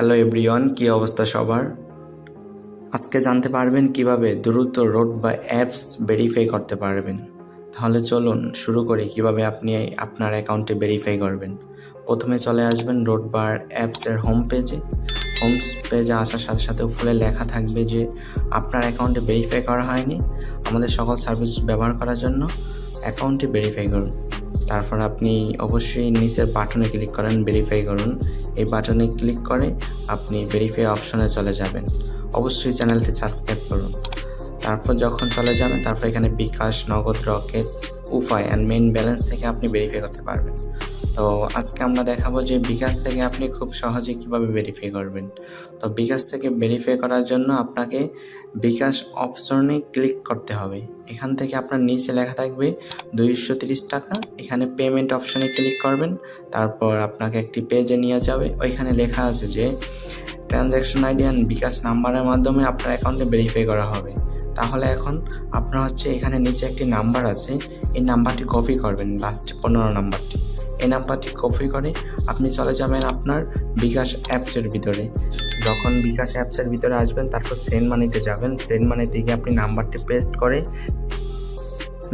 Hello everyone, কী অবস্থা সবার? আজকে জানতে পারবেন কীভাবে দ্রুত রোড বা অ্যাপস ভেরিফাই করতে পারবেন। তাহলে চলুন শুরু করি কীভাবে আপনি আপনার অ্যাকাউন্টে ভেরিফাই করবেন। প্রথমে চলে আসবেন রোড বার অ্যাপসের হোম পেজে হোম পেজে আসার সাথে সাথে উপরে লেখা থাকবে যে, আপনার অ্যাকাউন্টে ভেরিফাই করা হয়নি। আমাদের সকল সার্ভিস ব্যবহার করার জন্য অ্যাকাউন্টটি ভেরিফাই করুন। তারপর আপনি অবশ্যই নিচের বাটনে ক্লিক করেন ভেরিফাই করুন। এই বাটনে ক্লিক করে আপনি ভেরিফাই অপশনে চলে যাবেন। অবশ্যই চ্যানেলটি সাবস্ক্রাইব করুন। তারপর যখন চলে যাবেন, তারপর এখানে বিকাশ, নগদ, রকেট উপায় অ্যান্ড মেইন ব্যালেন্স থেকে আপনি ভেরিফাই করতে পারবেন। তো আজকে আমরা দেখাবো যে বিকাশ থেকে আপনি খুব সহজে কীভাবে ভেরিফাই করবেন। তো বিকাশ থেকে ভেরিফাই করার জন্য আপনাকে বিকাশ অপশনে ক্লিক করতে হবে। এখান থেকে আপনার নিচে লেখা থাকবে দুইশো তিরিশ টাকা। এখানে পেমেন্ট অপশনে ক্লিক করবেন। তারপর আপনাকে একটি পেজে নিয়ে যাবে। ওইখানে লেখা আছে যে ট্রানজ্যাকশন আইডি অ্যান্ড বিকাশ নাম্বারের মাধ্যমে আপনার অ্যাকাউন্টে ভেরিফাই করা হবে। তাহলে এখন আপনার হচ্ছে এখানে নিচে একটি নাম্বার আছে, এই নাম্বারটি কপি করবেন লাস্টে পনেরো নাম্বারটি। এই নাম্বারটি কপি করে আপনি চলে যাবেন আপনার বিকাশ অ্যাপসের ভিতরে। যখন বিকাশ অ্যাপসের ভিতরে আসবেন, তারপর সেন্ড মানিতে যাবেন। সেন্ড মানিতে গিয়ে আপনি নাম্বারটি পেস্ট করে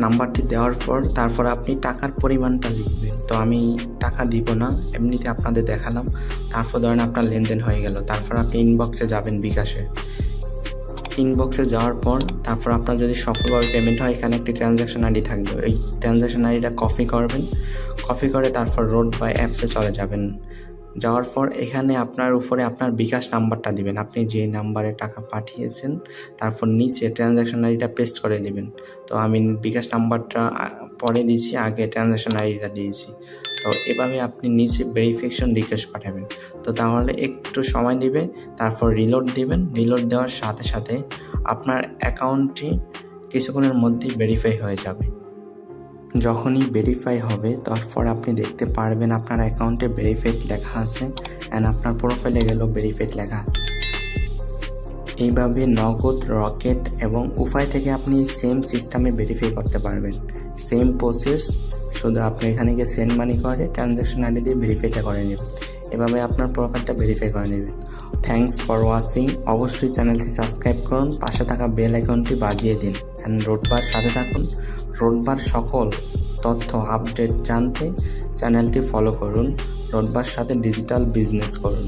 নাম্বারটি দেওয়ার পর তারপর আপনি টাকার পরিমাণটা লিখবেন। তো আমি টাকা দিব না, এমনিতে আপনাদের দেখালাম। তারপর ধরেন আপনার লেনদেন হয়ে গেল, তারপর আপনি ইনবক্সে যাবেন বিকাশে। ইনবক্সে যাওয়ার পর, তারপর আপনার যদি সফলভাবে পেমেন্ট হয়, এখানে একটি ট্রানজ্যাকশন আইডি থাকবে। ওই ট্রানজ্যাকশন আইডিটা কপি করবেন। কপি করে তারপর রোড বাই অ্যাপসে চলে যাবেন। যাওয়ার পর এখানে আপনার উপরে আপনার বিকাশ নাম্বারটা দিবেন। আপনি যে নাম্বারে টাকা পাঠিয়েছেন, তারপর নিচে ট্রানজ্যাকশন আইডিটা পেস্ট করে দিবেন। তো আমি বিকাশ নাম্বারটা পরে দিয়েছি, আগে ট্রানজ্যাকশন আইডিটা দিয়েছি। তো এভাবে আপনি নিচে ভেরিফিকেশন রিকোয়েস্ট পাঠাবেন। তো তাহলে একটু সময় নেবে, তারপর রিলোড দিবেন। রিলোড দেওয়ার সাথে সাথে আপনার অ্যাকাউন্টটি কিছুক্ষণের মধ্যেই ভেরিফাই হয়ে যাবে। যখনই ভেরিফাই হবে, তারপর আপনি দেখতে পারবেন আপনার অ্যাকাউন্টে ভেরিফাইড লেখা আছে অ্যান্ড আপনার প্রোফাইলে গেলেও ভেরিফাইড লেখা আছে। এইভাবে নগদ, রকেট এবং উপায় থেকে আপনি সেম সিস্টেমে ভেরিফাই করতে পারবেন। সেম প্রসেস শুধু আপনি এখানে গিয়ে সেন্ড মানি করে ট্রানজ্যাকশন আইডি দিয়ে ভেরিফাইটা করে নেবেন। এভাবে আপনার প্রোফাইলটা ভেরিফাই করে নেবেন। থ্যাংকস ফর ওয়াচিং অবশ্যই চ্যানেলটি সাবস্ক্রাইব করুন, পাশে থাকা বেল আইকনটি বাজিয়ে দিন। অ্যান্ড রোডবার সাথে থাকুন। রোডবার সকল তথ্য আপডেট জানতে চ্যানেলটি ফলো করুন। রোডবার সাথে ডিজিটাল বিজনেস করুন।